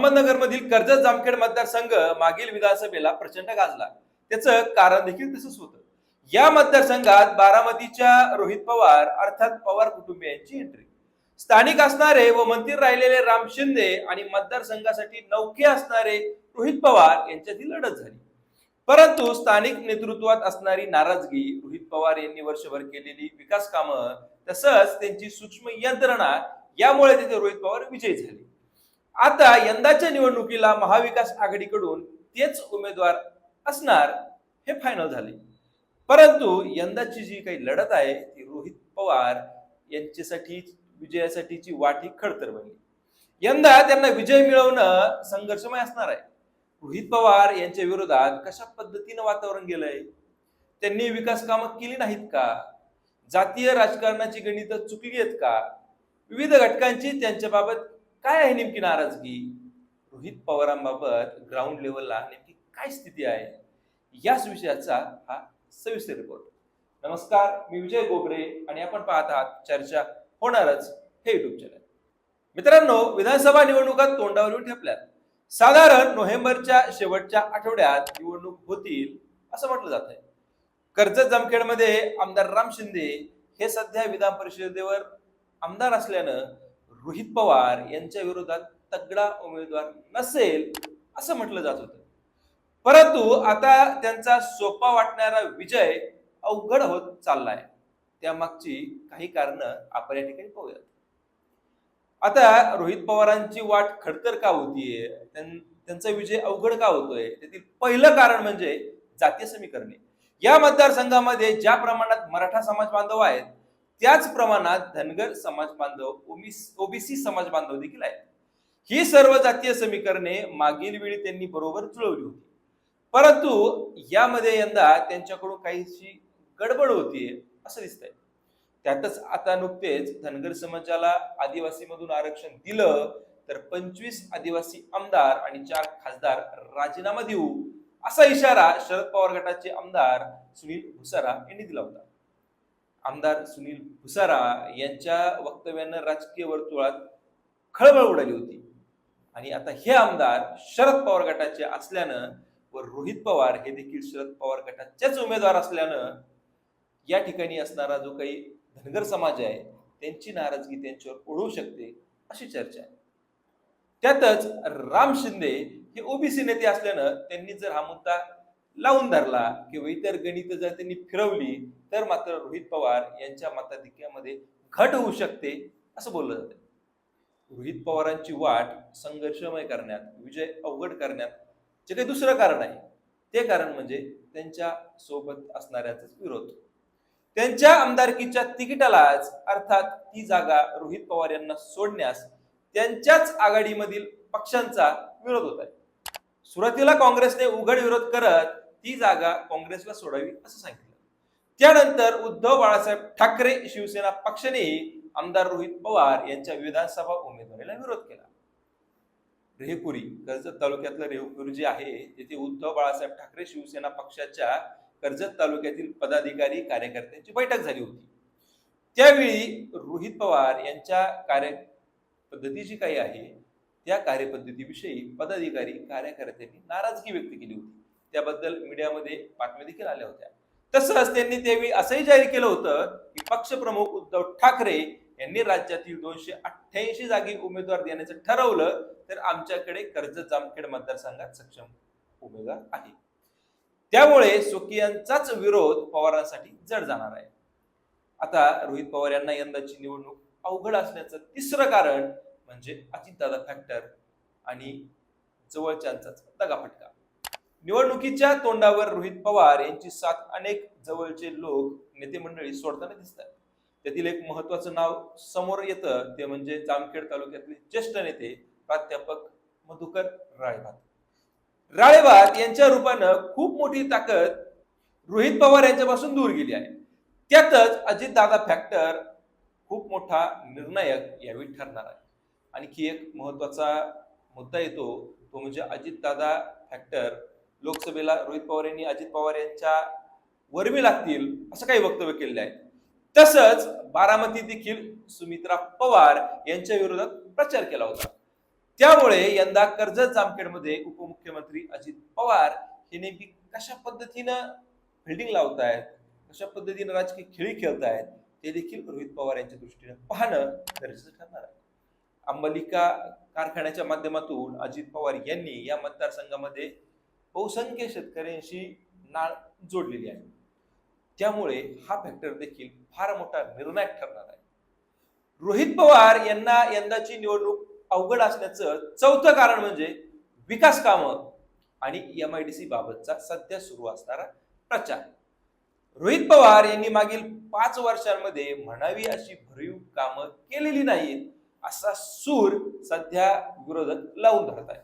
अहमदनगरमधील कर्जत जामखेड मतदारसंघ मागील विधानसभेला प्रचंड गाजला. त्याचं कारण देखील तसंच होतं. या मतदारसंघात बारामतीच्या रोहित पवार अर्थात पवार कुटुंबियांची एंट्री स्थानिक असणारे व मंत्री राहिलेले राम शिंदे आणि मतदारसंघासाठी नौके असणारे रोहित पवार यांच्यातील लढत झाली. परंतु स्थानिक नेतृत्वात असणारी नाराजगी रोहित पवार यांनी वर्षभर केलेली विकास कामं तसंच त्यांची सूक्ष्म यंत्रणा यामुळे तिथे रोहित पवार विजयी झाले. आता यंदाच्या निवडणुकीला महाविकास आघाडीकडून तेच उमेदवार असणार हे फायनल झाले. परंतु यंदाची जी काही लढत आहे ती रोहित पवार यांच्यासाठी विजयासाठीची वाट ही खडतर बनली. यंदा त्यांना विजय मिळवणं संघर्षमय असणार आहे. रोहित पवार यांच्या विरोधात कशा पद्धतीनं वातावरण गेलंय? त्यांनी विकास कामं केली नाहीत का? जातीय राजकारणाची गणित चुकली आहेत का? विविध घटकांची त्यांच्याबाबत काय आहे नेमकी नाराजगी? रोहित पवारांबाबत ग्राउंड लेवलला नेमकी काय स्थिती आहे? याच विषयाचा हा सविस्तर रिपोर्ट नमस्कार मी विजय गोबरे आणि आपण पाहत आहात चर्चा होणारच हे युट्यूब चॅनल मित्रांनो विधानसभा निवडणुका तोंडावर ठेपल्यात. साधारण नोव्हेंबरच्या शेवटच्या आठवड्यात निवडणूक होतील असं म्हटलं जात आहे. कर्जत जामखेडमध्ये आमदार राम शिंदे हे सध्या विधान परिषदेवर आमदार असल्यानं रोहित पवार यांच्या विरोधात तगडा उमेदवार नसेल असं म्हटलं जात होतं. परंतु आता त्यांचा सोपा वाटणारा विजय अवघड होत चाललाय. त्यामागची काही कारण आपण या ठिकाणी पाहूयात. आता रोहित पवारांची वाट खडतर का होतीये? त्यांचा विजय अवघड का होतोय? त्यातील पहिलं कारण म्हणजे जातीय समीकरणे. या मतदारसंघामध्ये ज्या प्रमाणात मराठा समाज बांधव आहेत त्याच प्रमाणात धनगर समाज बांधव ओबीसी समाज बांधव देखील आहेत. ही सर्व जातीय समीकरणे मागील वेळी त्यांनी बरोबर जुळवली होती. परंतु यामध्ये यंदा त्यांच्याकडून काहीशी गडबड होतीये असं दिसतंय. त्यातच आता नुकतेच धनगर समाजाला आदिवासी मधून आरक्षण दिलं तर पंचवीस आदिवासी आमदार आणि चार खासदार राजीनामा देऊ असा इशारा शरद पवार गटाचे आमदार सुनील भुसारा यांनी दिला होता. आमदार सुनील भुसारा यांच्या वक्तव्यानं राजकीय वर्तुळात खळबळ उडाली होती. आणि आता हे आमदार शरद पवार गटाचे असल्यानं व रोहित पवार हे देखील शरद पवार गटाचेच उमेदवार असल्यानं या ठिकाणी असणारा जो काही धनगर समाज आहे त्यांची नाराजगी त्यांच्यावर ओढवू शकते अशी चर्चा आहे. त्यातच राम शिंदे हे ओबीसी नेते असल्यानं त्यांनी जर हा मुद्दा लावून धरला किंवा इतर गणित जर त्यांनी फिरवली तर मात्र रोहित पवार यांच्या मताधिक्यामध्ये घट होऊ शकते असं बोललं जातं रोहित पवारांची वाट संघर्षमय करण्यात विजय अवघड करण्यात जे काही दुसरं कारण आहे ते कारण म्हणजे त्यांच्यासोबत असणाऱ्याचाच विरोध. त्यांच्या आमदारकीच्या तिकिटालाच अर्थात ती जागा रोहित पवार यांना सोडण्यास त्यांच्याच आघाडीमधील पक्षांचा विरोध होत आहे. सुरुवातीला काँग्रेसने उघड विरोध करत ती जागा काँग्रेसला सोडावी असं सांगितलं. त्यानंतर उद्धव बाळासाहेब ठाकरे शिवसेना पक्षानेही आमदार रोहित पवार यांच्या विधानसभा उमेदवारीला विरोध केला. रेहकुरी कर्जत तालुक्यातलं रेहपुरी जे आहे तिथे उद्धव बाळासाहेब ठाकरे शिवसेना पक्षाच्या कर्जत तालुक्यातील पदाधिकारी कार्यकर्त्यांची बैठक झाली होती. त्यावेळी रोहित पवार यांच्या कार्य पद्धती जी काही आहे त्या कार्यपद्धतीविषयी पदाधिकारी कार्यकर्त्यांनी नाराजगी व्यक्त केली होती. त्याबद्दल मीडियामध्ये बातम्या देखील आल्या होत्या. तसंच त्यांनी त्यावेळी असंही जाहीर केलं होतं की पक्षप्रमुख उद्धव ठाकरे यांनी राज्यातील दोनशे अठ्ठ्याऐंशी जागी उमेदवार देण्याचं ठरवलं तर आमच्याकडे कर्जत जामखेड मतदारसंघात सक्षम उमेदवार आहे. त्यामुळे स्वकीयांचाच विरोध पवारांसाठी जड जाणार आहे. आता रोहित पवार यांना यंदाची निवडणूक अवघड असण्याचं तिसरं कारण म्हणजे अजितदादा फॅक्टर आणि जवळच्यांचाच दगाफटका. निवडणुकीच्या तोंडावर रोहित पवार यांची साथ अनेक जवळचे लोक नेते मंडळी सोडताना दिसतात. त्यातील एक महत्वाचं नाव समोर येतं ते म्हणजे जामखेड तालुक्यातले ज्येष्ठ नेते प्राध्यापक मधुकर राळेभात राळेभात यांच्या रूपानं खूप मोठी ताकद रोहित पवार यांच्यापासून दूर गेली आहे. त्यातच अजितदादा फॅक्टर खूप मोठा निर्णायक यावेळी ठरणार आहे. आणखी एक महत्त्वाचा मुद्दा येतो तो म्हणजे अजितदादा फॅक्टर लोकसभेला रोहित पवार यांनी अजित पवार यांच्या वरवी लागतील असं काही वक्तव्य केलेलं आहे. तसंच बारामती देखील सुमित्रा पवार यांच्या विरोधात प्रचार केला होता. त्यामुळे यंदा कर्जत जामखेडमध्ये उपमुख्यमंत्री अजित पवार हे नेमकी कशा पद्धतीनं फिल्डिंग आहेत कशा पद्धतीनं राजकीय खेळी खेळत आहेत ते देखील रोहित पवार यांच्या दृष्टीने पाहणं गरजेचं ठरणार आहे. अंबलिका कारखान्याच्या माध्यमातून अजित पवार यांनी या मतदारसंघामध्ये बहुसंख्य शेतकऱ्यांशी नाळ जोडलेली आहे. त्यामुळे हा फॅक्टर देखील फार मोठा निर्णायक ठरणार आहे. रोहित पवार यांना यंदाची निवडणूक अवघड असण्याचं चौथं कारण म्हणजे विकास कामं आणि एम आय डी सी बाबतचा सध्या सुरू असणारा प्रचार. रोहित पवार यांनी मागील पाच वर्षांमध्ये म्हणावी अशी भरीव कामं केलेली नाहीत असा सूर सध्या विरोधक लावून धरत आहे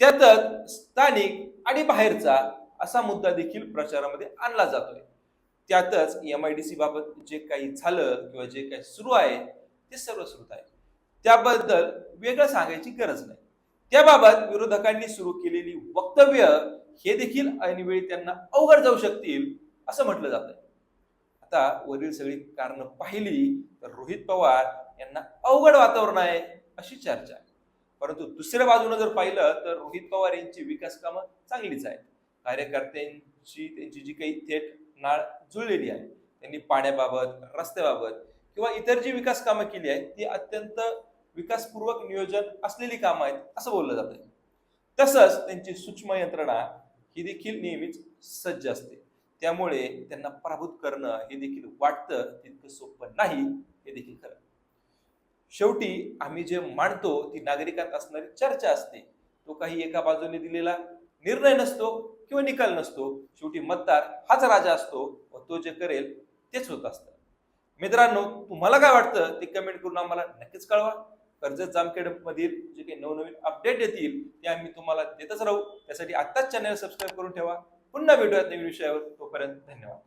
त्यातच स्थानिक आणि बाहेरचा असा मुद्दा देखील प्रचारामध्ये आणला जातोय. त्यातच एम आय डी सी बाबत जे काही झालं किंवा जे काही सुरू आहे ते सर्व सुरू आहे. त्याबद्दल वेगळं सांगायची गरज नाही. त्याबाबत विरोधकांनी सुरू केलेली वक्तव्य हे देखील ऐनवेळी त्यांना अवघड जाऊ शकतील असं म्हटलं जात आहे आता वरील सगळी कारणं पाहिली तर रोहित पवार यांना अवघड वातावरण आहे अशी चर्चा. आहे परंतु दुसऱ्या बाजूने जर पाहिलं तर रोहित पवार यांची विकास कामं चांगलीच आहेत. कार्यकर्त्यांची त्यांची जी काही थेट नाळ जुळलेली आहे त्यांनी पाण्याबाबत रस्त्याबाबत किंवा इतर जी विकास कामं केली आहेत ती अत्यंत विकासपूर्वक नियोजन असलेली कामं आहेत असं बोललं जात. आहे तसंच त्यांची सूक्ष्म यंत्रणा ही देखील नेहमीच सज्ज असते. त्यामुळे त्यांना पराभूत करणं हे देखील वाटतं तितकं सोपं नाही हे देखील खरं. शेवटी आम्ही जे मांडतो ती नागरिकात असणारी चर्चा असते. तो काही एका बाजूने दिलेला निर्णय नसतो किंवा निकाल नसतो. शेवटी मतदार हाच राजा असतो व तो जे करेल तेच होत असतं. मित्रांनो तुम्हाला काय वाटतं? ते कमेंट करून आम्हाला नक्कीच कळवा. कर्जत जामखेड मधील जे काही नवनवीन अपडेट येतील ते आम्ही तुम्हाला देतच राहू. त्यासाठी आत्ताच चॅनल सबस्क्राईब करून ठेवा. पुन्हा भेटूयात नवीन विषयावर. तोपर्यंत धन्यवाद.